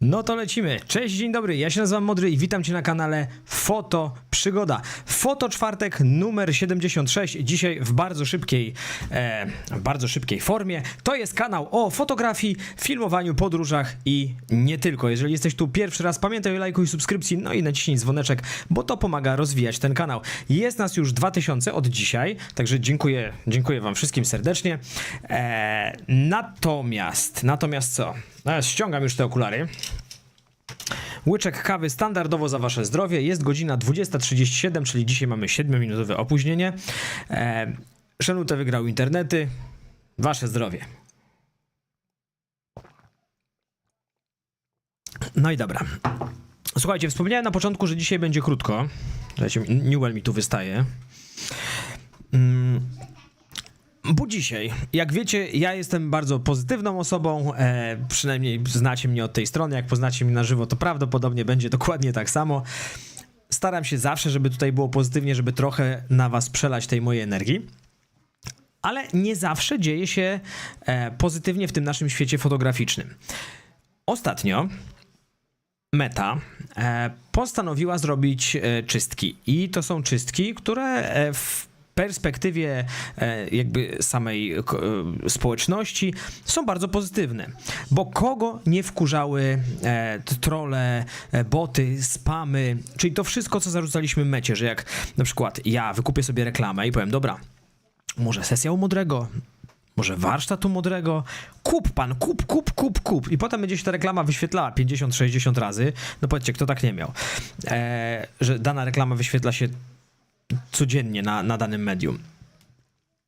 No to lecimy. Cześć, dzień dobry. Ja się nazywam Modry i witam Cię na kanale Foto Przygoda. Foto czwartek numer 76. Dzisiaj w bardzo szybkiej, e, w bardzo szybkiej formie. To jest kanał o fotografii, filmowaniu, podróżach i nie tylko. Jeżeli jesteś tu pierwszy raz, pamiętaj o lajku i subskrypcji, no i naciśnij dzwoneczek, bo to pomaga rozwijać ten kanał. Jest nas już 2000 od dzisiaj, także dziękuję, dziękuję Wam wszystkim serdecznie. E, natomiast, natomiast co? No, ściągam już te okulary. Łyczek kawy standardowo za wasze zdrowie. Jest godzina 20.37, czyli dzisiaj mamy 7-minutowe opóźnienie. E, wygrał internety. Wasze zdrowie. No i dobra. Słuchajcie, wspomniałem na początku, że dzisiaj będzie krótko. Newell mi tu wystaje. Mm, bo dzisiaj, jak wiecie, ja jestem bardzo pozytywną osobą, e, przynajmniej znacie mnie od tej strony, jak poznacie mnie na żywo, to prawdopodobnie będzie dokładnie tak samo. Staram się zawsze, żeby tutaj było pozytywnie, żeby trochę na was przelać tej mojej energii. Ale nie zawsze dzieje się e, pozytywnie w tym naszym świecie fotograficznym. Ostatnio Meta e, postanowiła zrobić e, czystki i to są czystki, które e, w perspektywie e, jakby samej k- e, społeczności są bardzo pozytywne, bo kogo nie wkurzały e, t- trolle, e, boty, spamy, czyli to wszystko, co zarzucaliśmy mecie, że jak na przykład ja wykupię sobie reklamę i powiem, dobra, może sesja u Modrego, może warsztat u Modrego, kup pan, kup, kup, kup, kup. I potem będzie się ta reklama wyświetlała 50-60 razy. No powiedzcie, kto tak nie miał. E, że dana reklama wyświetla się codziennie na, na danym medium.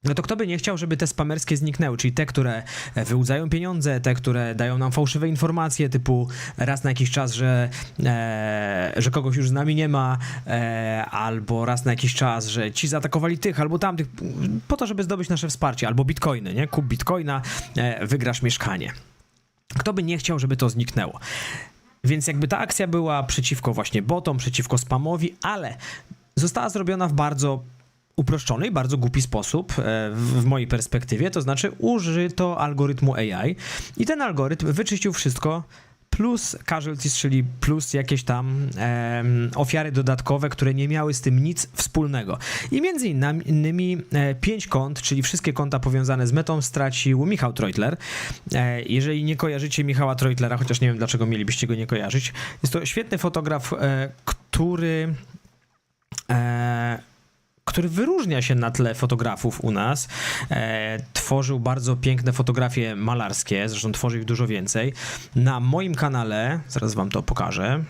No to kto by nie chciał, żeby te spamerskie zniknęły, czyli te, które e, wyłudzają pieniądze, te, które dają nam fałszywe informacje, typu raz na jakiś czas, że, e, że kogoś już z nami nie ma, e, albo raz na jakiś czas, że ci zaatakowali tych albo tamtych, po to, żeby zdobyć nasze wsparcie, albo bitcoiny, nie? Kup bitcoina, e, wygrasz mieszkanie. Kto by nie chciał, żeby to zniknęło? Więc jakby ta akcja była przeciwko właśnie botom, przeciwko spamowi, ale została zrobiona w bardzo uproszczony i bardzo głupi sposób e, w mojej perspektywie, to znaczy użyto algorytmu AI i ten algorytm wyczyścił wszystko plus casualties, czyli plus jakieś tam em, ofiary dodatkowe, które nie miały z tym nic wspólnego. I między innymi, e, pięć kont, czyli wszystkie konta powiązane z metą stracił Michał Treutler. E, jeżeli nie kojarzycie Michała Treutlera, chociaż nie wiem dlaczego mielibyście go nie kojarzyć, jest to świetny fotograf, e, który e, który wyróżnia się na tle fotografów u nas. E, tworzył bardzo piękne fotografie malarskie, zresztą tworzy ich dużo więcej. Na moim kanale, zaraz wam to pokażę.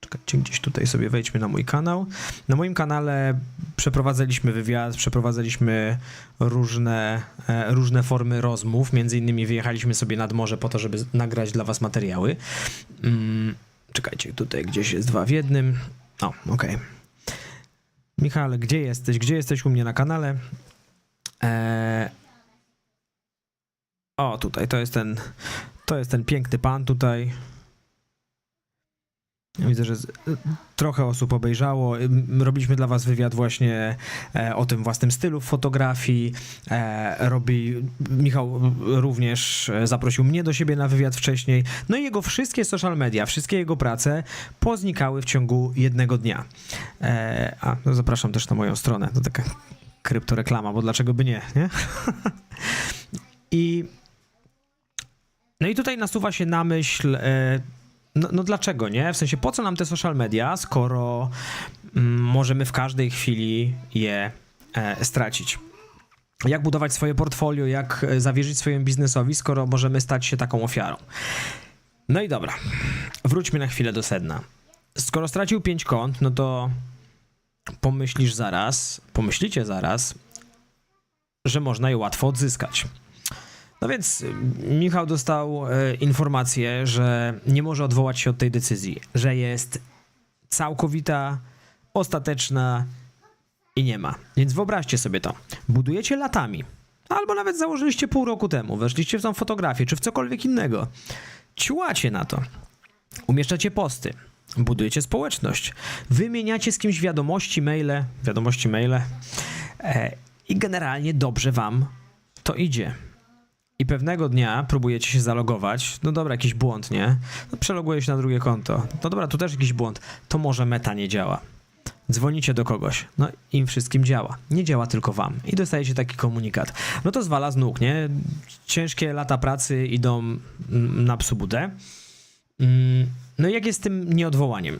Czekajcie, gdzieś tutaj sobie wejdźmy na mój kanał. Na moim kanale przeprowadzaliśmy wywiad, przeprowadzaliśmy różne, e, różne formy rozmów. Między innymi wyjechaliśmy sobie nad morze po to, żeby nagrać dla was materiały. Mm, czekajcie, tutaj gdzieś jest dwa w jednym. O, okej. Michale, gdzie jesteś? Gdzie jesteś u mnie na kanale? Eee... O, tutaj, to jest ten, to jest ten piękny pan tutaj. Widzę, że trochę osób obejrzało. Robiliśmy dla was wywiad właśnie e, o tym własnym stylu fotografii. E, robi, Michał również e, zaprosił mnie do siebie na wywiad wcześniej. No i jego wszystkie social media, wszystkie jego prace poznikały w ciągu jednego dnia. A, no zapraszam też na moją stronę. To taka kryptoreklama, bo dlaczego by nie, nie? I no i tutaj nasuwa się na myśl, no, no dlaczego nie? W sensie, po co nam te social media, skoro mm, możemy w każdej chwili je e, stracić? Jak budować swoje portfolio, jak e, zawierzyć swojemu biznesowi, skoro możemy stać się taką ofiarą? No i dobra, wróćmy na chwilę do sedna. Skoro stracił 5 kont, no to pomyślisz zaraz, pomyślicie zaraz, że można je łatwo odzyskać. No więc y, Michał dostał e, informację, że nie może odwołać się od tej decyzji, że jest całkowita, ostateczna i nie ma. Więc wyobraźcie sobie to. Budujecie latami, albo nawet założyliście pół roku temu, weszliście w tą fotografię, czy w cokolwiek innego. Ciłacie na to. Umieszczacie posty. Budujecie społeczność. Wymieniacie z kimś wiadomości, maile, wiadomości, maile e, i generalnie dobrze wam to idzie. I pewnego dnia próbujecie się zalogować, no dobra, jakiś błąd, nie? No, przeloguję się na drugie konto. No dobra, tu też jakiś błąd. To może meta nie działa. Dzwonicie do kogoś, no im wszystkim działa. Nie działa tylko wam. I dostajecie taki komunikat. No to zwala z nóg, nie? Ciężkie lata pracy idą mm, na psu budę. Mm, No i jak jest z tym nieodwołaniem?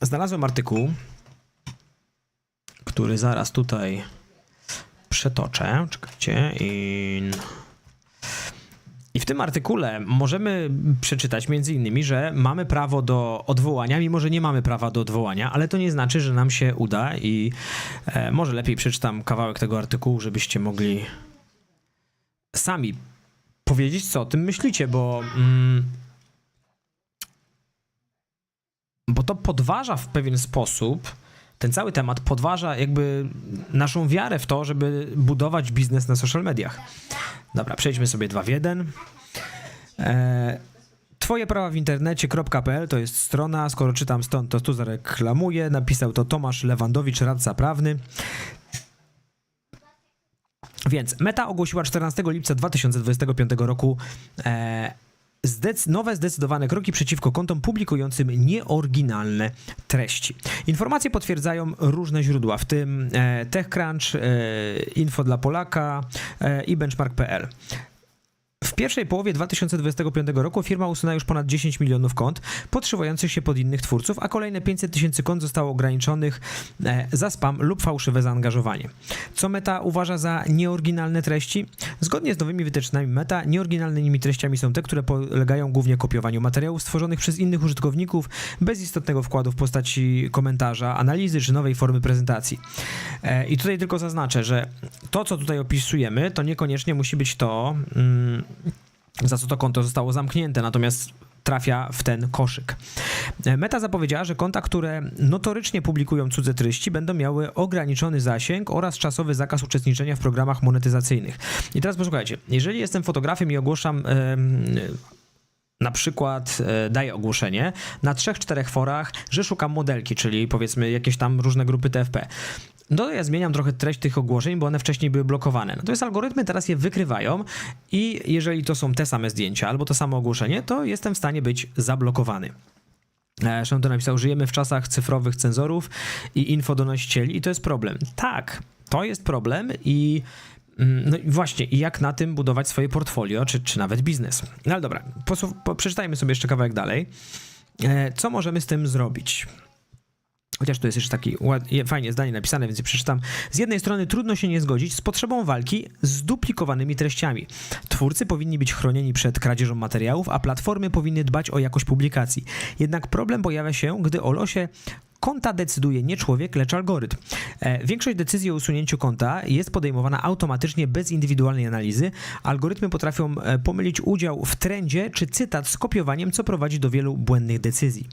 Znalazłem artykuł, który zaraz tutaj przetoczę. Czekajcie. In... I w tym artykule możemy przeczytać między innymi, że mamy prawo do odwołania, mimo że nie mamy prawa do odwołania, ale to nie znaczy, że nam się uda i e, może lepiej przeczytam kawałek tego artykułu, żebyście mogli sami powiedzieć, co o tym myślicie, bo mm, bo to podważa w pewien sposób ten cały temat podważa jakby naszą wiarę w to, żeby budować biznes na social mediach. Dobra, przejdźmy sobie dwa w jeden. E, Twoje prawa w internecie.pl to jest strona, skoro czytam stąd, to tu zareklamuję. Napisał to Tomasz Lewandowicz, radca prawny. Więc Meta ogłosiła 14 lipca 2025 roku e, zdec- nowe zdecydowane kroki przeciwko kontom publikującym nieoryginalne treści. Informacje potwierdzają różne źródła, w tym e, TechCrunch, e, Info dla Polaka e, i Benchmark.pl. W pierwszej połowie 2025 roku firma usunęła już ponad 10 milionów kont podszywających się pod innych twórców, a kolejne 500 tysięcy kont zostało ograniczonych e, za spam lub fałszywe zaangażowanie. Co Meta uważa za nieoryginalne treści? Zgodnie z nowymi wytycznymi Meta, nieoryginalnymi treściami są te, które polegają głównie kopiowaniu materiałów stworzonych przez innych użytkowników bez istotnego wkładu w postaci komentarza, analizy czy nowej formy prezentacji. E, I tutaj tylko zaznaczę, że to, co tutaj opisujemy, to niekoniecznie musi być to, mm, za co to konto zostało zamknięte, natomiast trafia w ten koszyk. Meta zapowiedziała, że konta, które notorycznie publikują cudze treści, będą miały ograniczony zasięg oraz czasowy zakaz uczestniczenia w programach monetyzacyjnych. I teraz posłuchajcie, jeżeli jestem fotografem i ogłaszam em, na przykład e, daję ogłoszenie na trzech, czterech forach, że szukam modelki, czyli powiedzmy jakieś tam różne grupy TFP. No ja zmieniam trochę treść tych ogłoszeń, bo one wcześniej były blokowane. Natomiast algorytmy teraz je wykrywają i jeżeli to są te same zdjęcia albo to samo ogłoszenie, to jestem w stanie być zablokowany. E, to napisał, żyjemy w czasach cyfrowych cenzorów i infodonosicieli i to jest problem. Tak, to jest problem i mm, no i właśnie, i jak na tym budować swoje portfolio, czy, czy nawet biznes. No ale dobra, po, przeczytajmy sobie jeszcze kawałek dalej. E, Co możemy z tym zrobić? Chociaż tu jest jeszcze taki ład, je- fajnie zdanie napisane, więc je przeczytam. Z jednej strony trudno się nie zgodzić z potrzebą walki z duplikowanymi treściami. Twórcy powinni być chronieni przed kradzieżą materiałów, a platformy powinny dbać o jakość publikacji. Jednak problem pojawia się, gdy o losie konta decyduje nie człowiek, lecz algorytm. E, Większość decyzji o usunięciu konta jest podejmowana automatycznie bez indywidualnej analizy. Algorytmy potrafią e, pomylić udział w trendzie czy cytat z kopiowaniem, co prowadzi do wielu błędnych decyzji.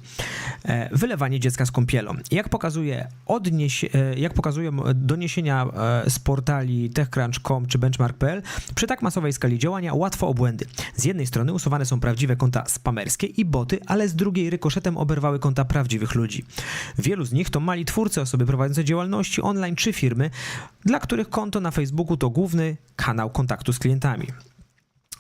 E, Wylewanie dziecka z kąpielą. Jak, pokazuje odnieś, jak pokazują doniesienia z portali TechCrunch.com czy Benchmark.pl, przy tak masowej skali działania łatwo o błędy. Z jednej strony usuwane są prawdziwe konta spamerskie i boty, ale z drugiej rykoszetem oberwały konta prawdziwych ludzi. Wielu z nich to mali twórcy, osoby prowadzące działalności online czy firmy, dla których konto na Facebooku to główny kanał kontaktu z klientami.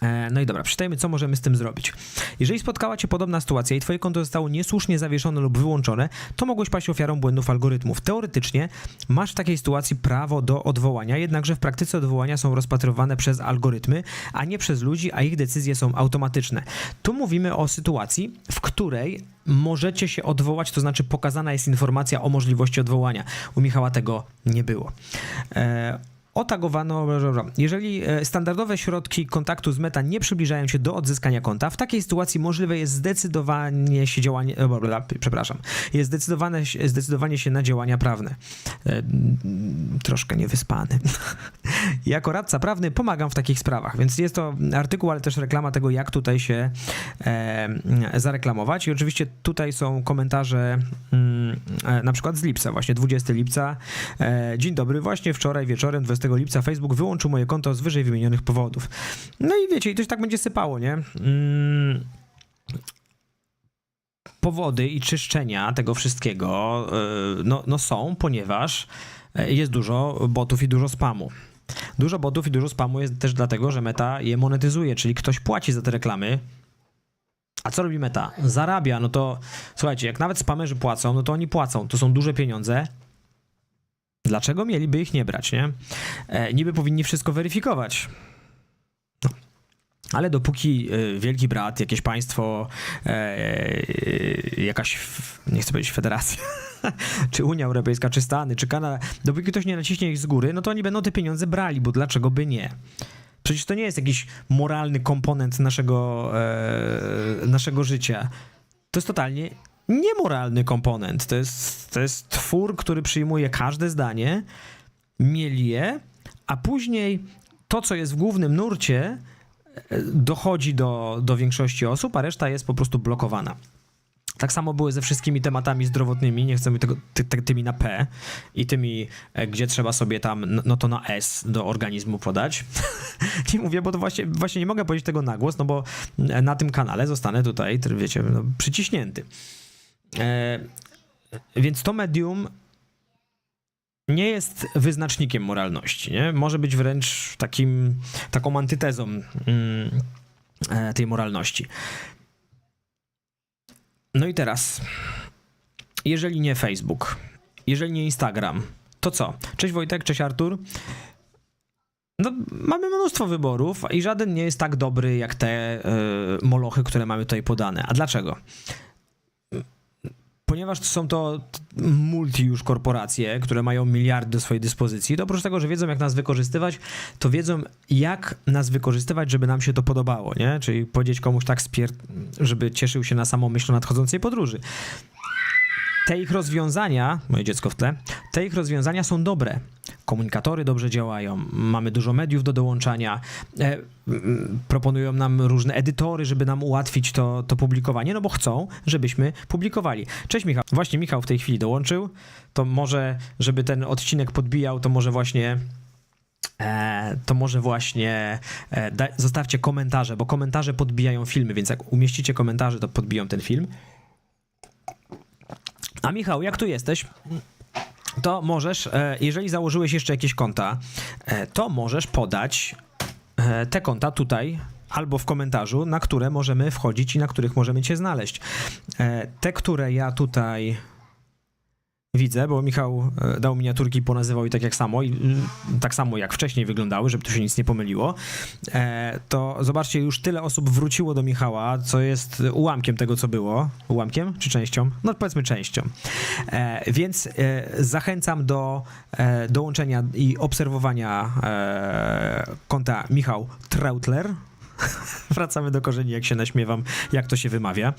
E, No i dobra, przeczytajmy, co możemy z tym zrobić. Jeżeli spotkała Cię podobna sytuacja i Twoje konto zostało niesłusznie zawieszone lub wyłączone, to mogłeś paść ofiarą błędów algorytmów. Teoretycznie masz w takiej sytuacji prawo do odwołania, jednakże w praktyce odwołania są rozpatrywane przez algorytmy, a nie przez ludzi, a ich decyzje są automatyczne. Tu mówimy o sytuacji, w której możecie się odwołać, to znaczy pokazana jest informacja o możliwości odwołania. U Michała tego nie było. E, Otagowano, jeżeli e, standardowe środki kontaktu z meta nie przybliżają się do odzyskania konta, w takiej sytuacji możliwe jest zdecydowanie się działanie, e, przepraszam, jest zdecydowane, zdecydowanie się na działania prawne. E, mm, Troszkę niewyspany. Jako radca prawny pomagam w takich sprawach, więc jest to artykuł, ale też reklama tego, jak tutaj się e, zareklamować. I oczywiście tutaj są komentarze mm, na przykład z lipca, właśnie 20 lipca. Dzień dobry, właśnie wczoraj wieczorem 20 lipca Facebook wyłączył moje konto z wyżej wymienionych powodów. No i wiecie, i to się tak będzie sypało, nie? Mm, powody i czyszczenia tego wszystkiego y, no, no są, ponieważ y, jest dużo botów i dużo spamu. Dużo botów i dużo spamu jest też dlatego, że meta je monetyzuje, czyli ktoś płaci za te reklamy. A co robi meta? Zarabia, no to słuchajcie, jak nawet spamerzy płacą, no to oni płacą. To są duże pieniądze. Dlaczego mieliby ich nie brać, nie? E, niby powinni wszystko weryfikować. No. Ale dopóki e, wielki brat, jakieś państwo, e, e, jakaś, nie chcę powiedzieć federacja, czy Unia Europejska, czy Stany, czy Kanada, dopóki ktoś nie naciśnie ich z góry, no to oni będą te pieniądze brali, bo dlaczego by nie? Przecież to nie jest jakiś moralny komponent naszego, e, naszego życia. To jest totalnie niemoralny komponent. To jest, to jest twór, który przyjmuje każde zdanie, mieli je, a później to, co jest w głównym nurcie, e, dochodzi do, do większości osób, a reszta jest po prostu blokowana. Tak samo były ze wszystkimi tematami zdrowotnymi, nie chcemy tego, ty, ty, tymi na P i tymi, e, gdzie trzeba sobie tam, no- to na S do organizmu podać. nie mówię, bo to właśnie, właśnie nie mogę powiedzieć tego na głos, no bo e, na tym kanale zostanę tutaj, wiecie, no, przyciśnięty. E, więc to medium nie jest wyznacznikiem moralności, nie? Może być wręcz takim, taką antytezą mm, e, tej moralności. No i teraz, jeżeli nie Facebook, jeżeli nie Instagram, to co? Cześć Wojtek, cześć Artur. No, mamy mnóstwo wyborów i żaden nie jest tak dobry jak te y, molochy, które mamy tutaj podane. A dlaczego? Ponieważ są to multi już korporacje, które mają miliardy do swojej dyspozycji, to oprócz tego, że wiedzą jak nas wykorzystywać, to wiedzą jak nas wykorzystywać, żeby nam się to podobało, nie? Czyli powiedzieć komuś tak spier... żeby cieszył się na samą myśl nadchodzącej podróży. Te ich rozwiązania, moje dziecko w tle, te ich rozwiązania są dobre. Komunikatory dobrze działają, mamy dużo mediów do dołączania, e, proponują nam różne edytory, żeby nam ułatwić to, to publikowanie, no bo chcą, żebyśmy publikowali. Cześć Michał. Właśnie Michał w tej chwili dołączył, to może, żeby ten odcinek podbijał, to może właśnie E, to może właśnie e, zostawcie komentarze, bo komentarze podbijają filmy, więc jak umieścicie komentarze, to podbiją ten film. A Michał, jak tu jesteś? To możesz, e, jeżeli założyłeś jeszcze jakieś konta, e, to możesz podać e, te konta tutaj albo w komentarzu, na które możemy wchodzić i na których możemy cię znaleźć. Te, które ja tutaj widzę, bo Michał e, dał miniaturki, ponazywał i tak jak samo, i tak samo jak wcześniej wyglądały, żeby tu się nic nie pomyliło, e, to zobaczcie, już tyle osób wróciło do Michała, co jest ułamkiem tego, co było. Ułamkiem czy częścią? No powiedzmy częścią. E, Więc zachęcam do dołączenia i obserwowania konta Michał Trautler. Wracamy do korzeni, jak się naśmiewam, jak to się wymawia.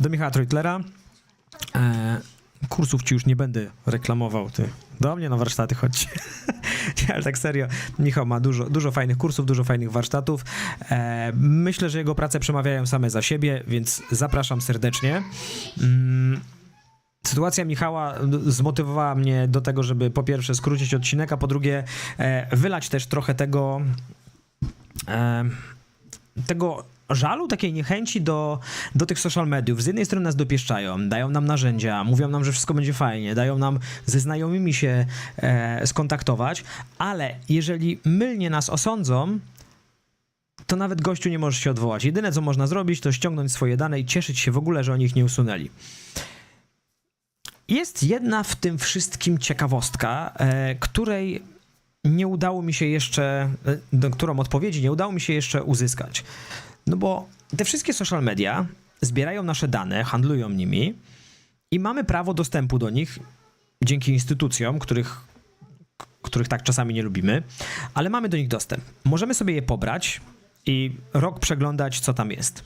Do Michała Treutlera. Kursów ci już nie będę reklamował, ty. Do mnie na warsztaty chodź. nie, ale tak serio, Michał ma dużo, dużo fajnych kursów, dużo fajnych warsztatów. E, myślę, że jego prace przemawiają same za siebie, więc zapraszam serdecznie. Mm, Sytuacja Michała zmotywowała mnie do tego, żeby po pierwsze skrócić odcinek, a po drugie e, wylać też trochę tego e, tego żalu, takiej niechęci do, do tych social mediów. Z jednej strony nas dopieszczają, dają nam narzędzia, mówią nam, że wszystko będzie fajnie, dają nam ze znajomymi się e, skontaktować, ale jeżeli mylnie nas osądzą, to nawet gościu nie może się odwołać. Jedyne, co można zrobić, to ściągnąć swoje dane i cieszyć się w ogóle, że oni ich nie usunęli. Jest jedna w tym wszystkim ciekawostka, e, której nie udało mi się jeszcze, e, do którą odpowiedzi nie udało mi się jeszcze uzyskać. No bo te wszystkie social media zbierają nasze dane, handlują nimi i mamy prawo dostępu do nich dzięki instytucjom, których, których tak czasami nie lubimy, ale mamy do nich dostęp. Możemy sobie je pobrać i rok przeglądać, co tam jest.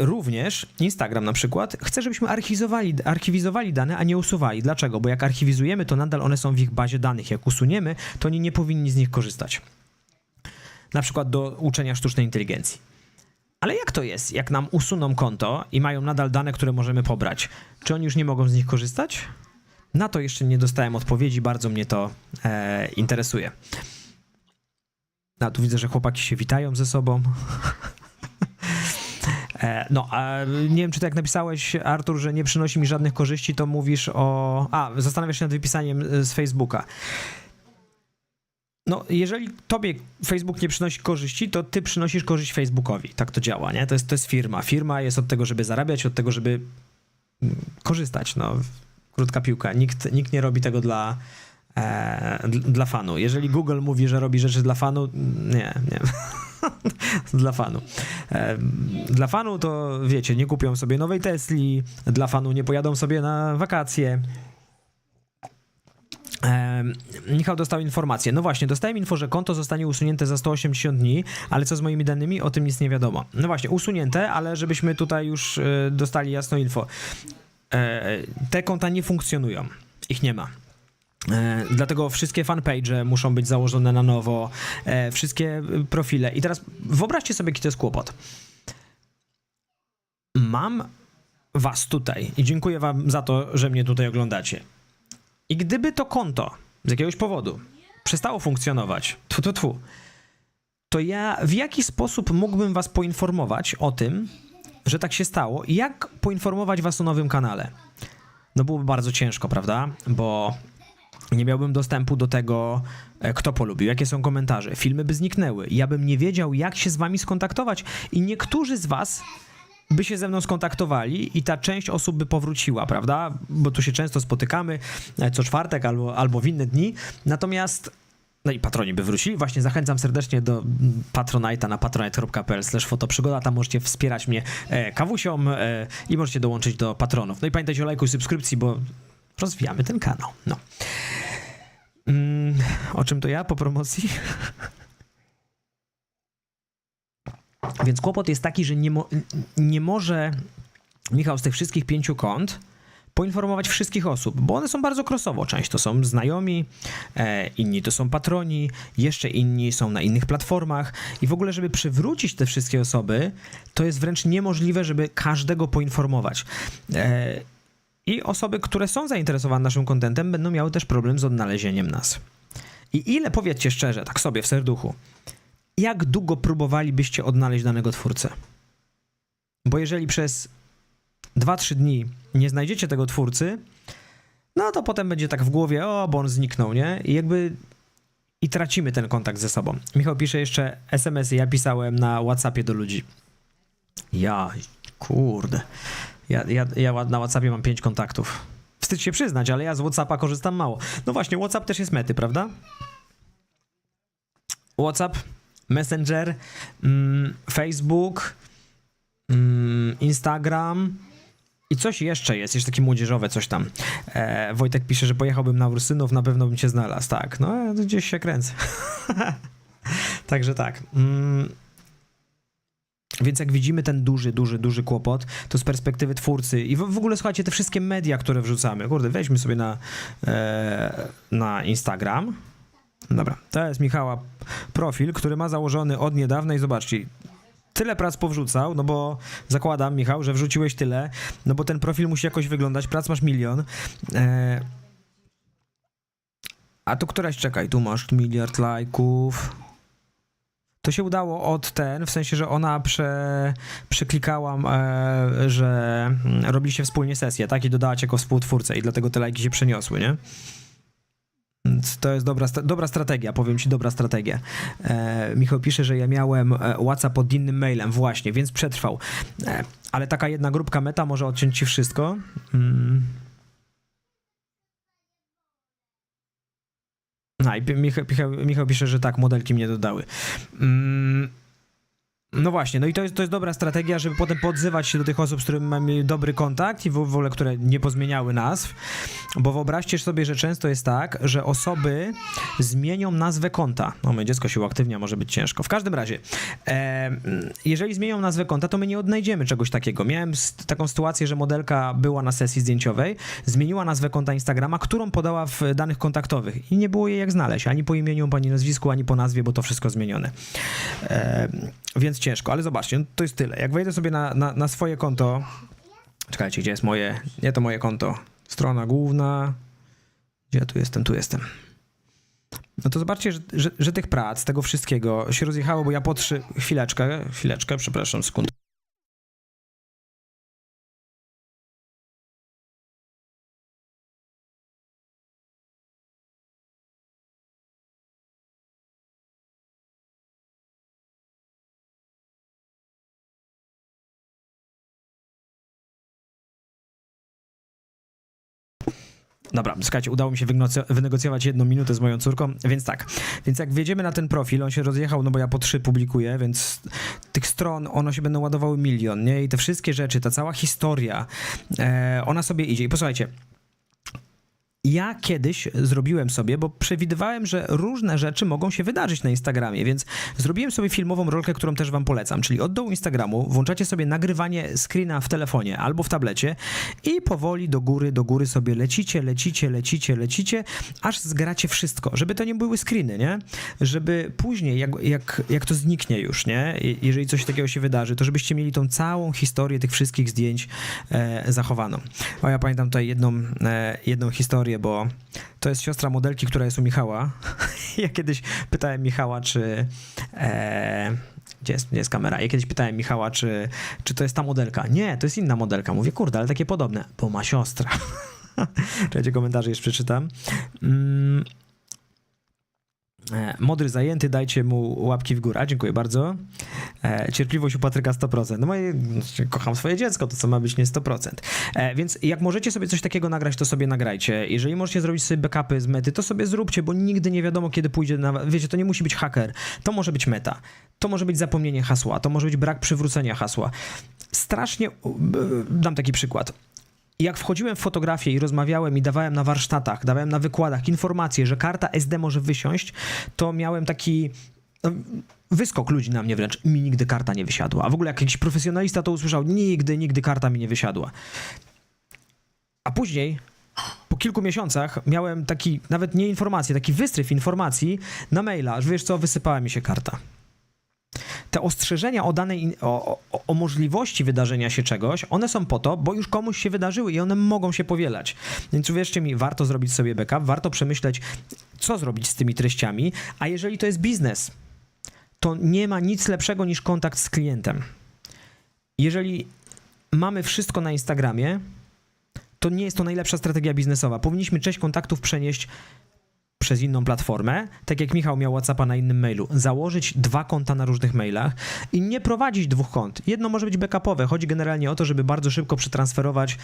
Również Instagram na przykład chce, żebyśmy archiwizowali, archiwizowali dane, a nie usuwali. Dlaczego? Bo jak archiwizujemy, to nadal one są w ich bazie danych. Jak usuniemy, to oni nie powinni z nich korzystać. Na przykład do uczenia sztucznej inteligencji. Ale jak to jest? Jak nam usuną konto i mają nadal dane, które możemy pobrać, czy oni już nie mogą z nich korzystać? Na to jeszcze nie dostałem odpowiedzi, bardzo mnie to e, interesuje. A tu widzę, że chłopaki się witają ze sobą. E, No, a nie wiem, czy tak napisałeś, Artur, że nie przynosi mi żadnych korzyści, to mówisz o. A, zastanawiasz się nad wypisaniem e, z Facebooka. No, jeżeli tobie Facebook nie przynosi korzyści, to ty przynosisz korzyść Facebookowi. Tak to działa, nie? To jest, to jest firma. Firma jest od tego, żeby zarabiać, od tego, żeby mm, korzystać. No, krótka piłka. Nikt, nikt nie robi tego dla, e, dla fanu. Jeżeli Google mówi, że robi rzeczy dla fanu, nie, nie. dla fanu. E, dla fanu to wiecie, nie kupią sobie nowej Tesli, dla fanu nie pojadą sobie na wakacje. Michał dostał informację. No właśnie, dostałem info, że konto zostanie usunięte za 180 dni, ale co z moimi danymi? O tym nic nie wiadomo. No właśnie, usunięte, ale żebyśmy tutaj już e, dostali jasno info. E, te konta nie funkcjonują. Ich nie ma. E, dlatego wszystkie fanpage muszą być założone na nowo, wszystkie profile. I teraz wyobraźcie sobie, jaki to jest kłopot. Mam was tutaj i dziękuję wam za to, że mnie tutaj oglądacie. I gdyby to konto z jakiegoś powodu przestało funkcjonować, tu, tu, tu, to ja w jaki sposób mógłbym was poinformować o tym, że tak się stało jak poinformować was o nowym kanale? No byłoby bardzo ciężko, prawda? Bo nie miałbym dostępu do tego, e, kto polubił, jakie są komentarze. Filmy by zniknęły. Ja bym nie wiedział, jak się z wami skontaktować. I niektórzy z was by się ze mną skontaktowali i ta część osób by powróciła, prawda? Bo tu się często spotykamy e, co czwartek albo, albo w inne dni. Natomiast no i patroni by wrócili. Właśnie zachęcam serdecznie do mm, Patronite'a na patronite.pl fotoprzygoda. Tam możecie wspierać mnie e, kawusią e, i możecie dołączyć do patronów. No i pamiętajcie o lajku i subskrypcji, bo rozwijamy ten kanał. No. Mm, o czym to ja po promocji? Więc kłopot jest taki, że nie, mo- nie może Michał z tych wszystkich pięciu kont poinformować wszystkich osób, bo one są bardzo krosowo. Część to są znajomi, e, inni to są patroni, jeszcze inni są na innych platformach i w ogóle, żeby przywrócić te wszystkie osoby, to jest wręcz niemożliwe, żeby każdego poinformować. E, I osoby, które są zainteresowane naszym kontentem, będą miały też problem z odnalezieniem nas. I ile, powiedzcie szczerze, tak sobie w serduchu, jak długo próbowalibyście odnaleźć danego twórcę? Bo jeżeli przez 2-3 dni nie znajdziecie tego twórcy, no to potem będzie tak w głowie, o, bo on zniknął, nie? I jakby i tracimy ten kontakt ze sobą. Michał pisze jeszcze SMS-y, ja pisałem na WhatsAppie do ludzi. Ja, kurde. Ja, ja, ja na WhatsAppie mam 5 kontaktów. Wstyd się przyznać, ale ja z WhatsAppa korzystam mało. No właśnie, WhatsApp też jest mety, prawda? WhatsApp, Messenger, mm, Facebook, mm, Instagram i coś jeszcze jest, jeszcze takie młodzieżowe coś tam. E, Wojtek pisze, że pojechałbym na Ursynów, na pewno bym cię znalazł. Tak, no tu gdzieś się kręcę. Także tak. Mm. Więc jak widzimy ten duży, duży, duży kłopot, to z perspektywy twórcy i w, w ogóle słuchajcie, te wszystkie media, które wrzucamy, kurde, weźmy sobie na, e, na Instagram. Dobra, to jest Michała profil, który ma założony od niedawna i zobaczcie, tyle prac powrzucał, no bo zakładam, Michał, że wrzuciłeś tyle, no bo ten profil musi jakoś wyglądać, prac masz milion. E, a tu któraś, czekaj, tu masz miliard lajków. To się udało od ten, w sensie, że ona prze, e, że robiliście wspólnie sesję, tak? I dodała cię jako współtwórcę i dlatego te lajki się przeniosły, nie? To jest dobra, dobra strategia, powiem ci, dobra strategia. E, Michał pisze, że ja miałem e, WhatsApp pod innym mailem, właśnie, więc przetrwał. E, ale taka jedna grupka meta może odciąć ci wszystko. Mm. I Michał, Michał, Michał pisze, że tak, modelki mnie dodały. Mm. No właśnie, no i to jest, to jest dobra strategia, żeby potem podzywać się do tych osób, z którymi mamy dobry kontakt i w ogóle, które nie pozmieniały nazw, bo wyobraźcie sobie, że często jest tak, że osoby zmienią nazwę konta. No, moje dziecko się uaktywnia, może być ciężko. W każdym razie, e, jeżeli zmienią nazwę konta, to my nie odnajdziemy czegoś takiego. Miałem taką sytuację, że modelka była na sesji zdjęciowej, zmieniła nazwę konta Instagrama, którą podała w danych kontaktowych i nie było jej jak znaleźć, ani po imieniu, ani nazwisku, ani po nazwie, bo to wszystko zmienione. E, więc ciężko, ale zobaczcie, no to jest tyle. Jak wejdę sobie na, na, na swoje konto, czekajcie, gdzie jest moje, nie to moje konto, strona główna, gdzie ja tu jestem, tu jestem. No to zobaczcie, że, że, że tych prac, tego wszystkiego się rozjechało, bo ja po trzy... Chwileczkę, chwileczkę, przepraszam, sekundę. Dobra, słuchajcie, udało mi się wynegocjować jedną minutę z moją córką, więc tak. Więc jak wjedziemy na ten profil, on się rozjechał, no bo ja po trzy publikuję, więc tych stron, one się będą ładowały milion, nie? I te wszystkie rzeczy, ta cała historia, e, ona sobie idzie. I posłuchajcie, ja kiedyś zrobiłem sobie, bo przewidywałem, że różne rzeczy mogą się wydarzyć na Instagramie, więc zrobiłem sobie filmową rolkę, którą też wam polecam, czyli od dołu Instagramu włączacie sobie nagrywanie screena w telefonie albo w tablecie i powoli do góry, do góry sobie lecicie, lecicie, lecicie, lecicie, aż zgracie wszystko, żeby to nie były screeny, nie? Żeby później, jak, jak, jak to zniknie już, nie? Je- Jeżeli coś takiego się wydarzy, to żebyście mieli tą całą historię tych wszystkich zdjęć e, zachowaną. O, ja pamiętam tutaj jedną, e, jedną historię, bo to jest siostra modelki, która jest u Michała. ja kiedyś pytałem Michała, czy... E, gdzie jest, gdzie jest kamera? Ja kiedyś pytałem Michała, czy, czy to jest ta modelka. Nie, to jest inna modelka. Mówię, kurde, ale takie podobne. Bo ma siostra. Czekajcie, komentarze jeszcze przeczytam. Mm. E, Modry zajęty, dajcie mu łapki w górę. Dziękuję bardzo. E, cierpliwość u Patryka 100%. No moje, znaczy, kocham swoje dziecko, to co ma być nie 100%. E, więc jak możecie sobie coś takiego nagrać, to sobie nagrajcie. Jeżeli możecie zrobić sobie backupy z mety, to sobie zróbcie, bo nigdy nie wiadomo, kiedy pójdzie na... Wiecie, to nie musi być haker. To może być meta. To może być zapomnienie hasła. To może być brak przywrócenia hasła. Strasznie... Dam taki przykład. Jak wchodziłem w fotografię i rozmawiałem i dawałem na warsztatach, dawałem na wykładach informacje, że karta SD może wysiąść, to miałem taki no, wyskok ludzi na mnie wręcz. Mi nigdy karta nie wysiadła. A w ogóle jak jakiś profesjonalista to usłyszał, nigdy, nigdy karta mi nie wysiadła. A później, po kilku miesiącach, miałem taki, nawet nie informację, taki wystryw informacji na maila, że wiesz co, wysypała mi się karta te ostrzeżenia o danej, o, o, o możliwości wydarzenia się czegoś, one są po to, bo już komuś się wydarzyły i one mogą się powielać. Więc uwierzcie mi, warto zrobić sobie backup, warto przemyśleć, co zrobić z tymi treściami, a jeżeli to jest biznes, to nie ma nic lepszego niż kontakt z klientem. Jeżeli mamy wszystko na Instagramie, to nie jest to najlepsza strategia biznesowa. Powinniśmy część kontaktów przenieść przez inną platformę, tak jak Michał miał WhatsAppa na innym mailu, założyć dwa konta na różnych mailach i nie prowadzić dwóch kont. Jedno może być backupowe. Chodzi generalnie o to, żeby bardzo szybko przetransferować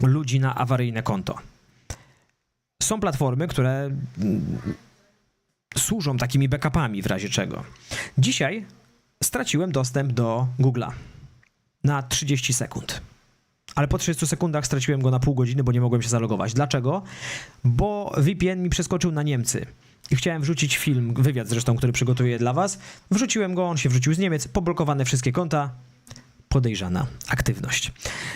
ludzi na awaryjne konto. Są platformy, które służą takimi backupami w razie czego. Dzisiaj straciłem dostęp do Google'a na 30 sekund. Ale po 30 sekundach straciłem go na pół godziny, bo nie mogłem się zalogować. Dlaczego? Bo VPN mi przeskoczył na Niemcy. I chciałem wrzucić film, wywiad zresztą, który przygotuję dla was. Wrzuciłem go, on się wrzucił z Niemiec, poblokowane wszystkie konta, podejrzana aktywność.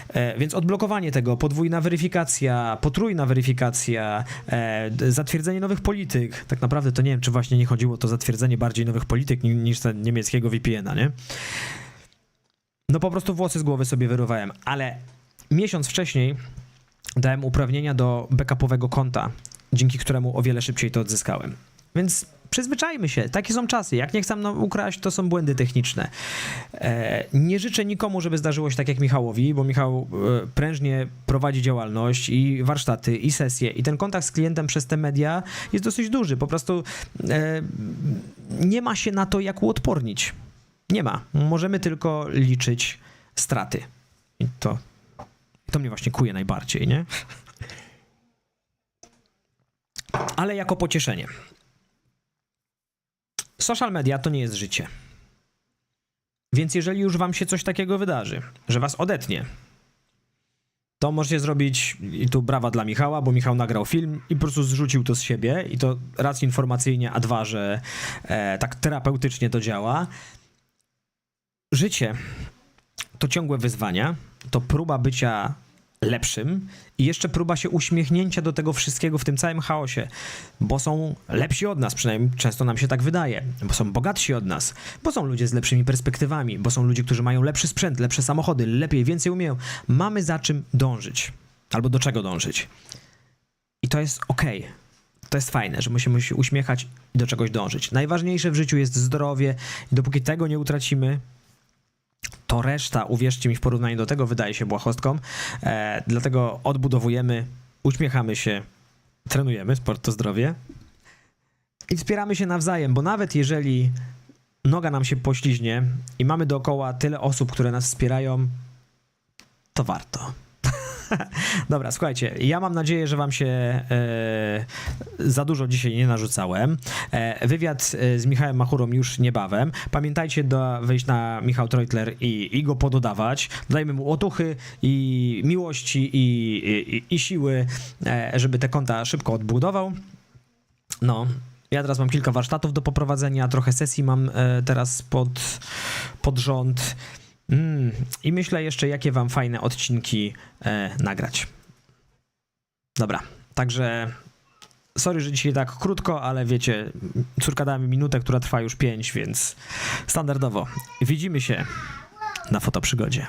E, więc odblokowanie tego, podwójna weryfikacja, potrójna weryfikacja, e, zatwierdzenie nowych polityk. Tak naprawdę to nie wiem, czy właśnie nie chodziło o to zatwierdzenie bardziej nowych polityk ni- niż ten niemieckiego VPN-a, nie? No po prostu włosy z głowy sobie wyrywałem, ale miesiąc wcześniej dałem uprawnienia do backupowego konta, dzięki któremu o wiele szybciej to odzyskałem. Więc przyzwyczajmy się, takie są czasy. Jak nie chcę nam ukraść, to są błędy techniczne. E, nie życzę nikomu, żeby zdarzyło się tak jak Michałowi, bo Michał e, prężnie prowadzi działalność i warsztaty, i sesje, i ten kontakt z klientem przez te media jest dosyć duży. Po prostu e, nie ma się na to, jak uodpornić. Nie ma. Możemy tylko liczyć straty. I to, to mnie właśnie kuje najbardziej, nie? Ale jako pocieszenie. Social media to nie jest życie. Więc jeżeli już wam się coś takiego wydarzy, że was odetnie, to możecie zrobić, i tu brawa dla Michała, bo Michał nagrał film i po prostu zrzucił to z siebie i to raz informacyjnie, a dwa, że e, tak terapeutycznie to działa. Życie to ciągłe wyzwania, to próba bycia lepszym i jeszcze próba się uśmiechnięcia do tego wszystkiego w tym całym chaosie, bo są lepsi od nas, przynajmniej często nam się tak wydaje, bo są bogatsi od nas, bo są ludzie z lepszymi perspektywami, bo są ludzie, którzy mają lepszy sprzęt, lepsze samochody, lepiej, więcej umieją. Mamy za czym dążyć, albo do czego dążyć. I to jest okej. To jest fajne, że musimy się uśmiechać i do czegoś dążyć. Najważniejsze w życiu jest zdrowie i dopóki tego nie utracimy, to reszta, uwierzcie mi, w porównaniu do tego wydaje się błahostką. E, dlatego odbudowujemy, uśmiechamy się, trenujemy, sport to zdrowie i wspieramy się nawzajem, bo nawet jeżeli noga nam się pośliźnie i mamy dookoła tyle osób, które nas wspierają, to warto. Dobra, słuchajcie, ja mam nadzieję, że wam się e, za dużo dzisiaj nie narzucałem. E, wywiad e, z Michałem Machurą już niebawem. Pamiętajcie do wejść na Michał Treutler i, i go pododawać. Dajmy mu otuchy i miłości i, i, i siły, e, żeby te konta szybko odbudował. No, ja teraz mam kilka warsztatów do poprowadzenia, trochę sesji mam e, teraz pod, pod rząd. Mm, I myślę jeszcze, jakie wam fajne odcinki e, nagrać. Dobra, także sorry, że dzisiaj tak krótko, ale wiecie, córka dała mi minutę, która trwa już pięć, więc standardowo. Widzimy się na fotoprzygodzie.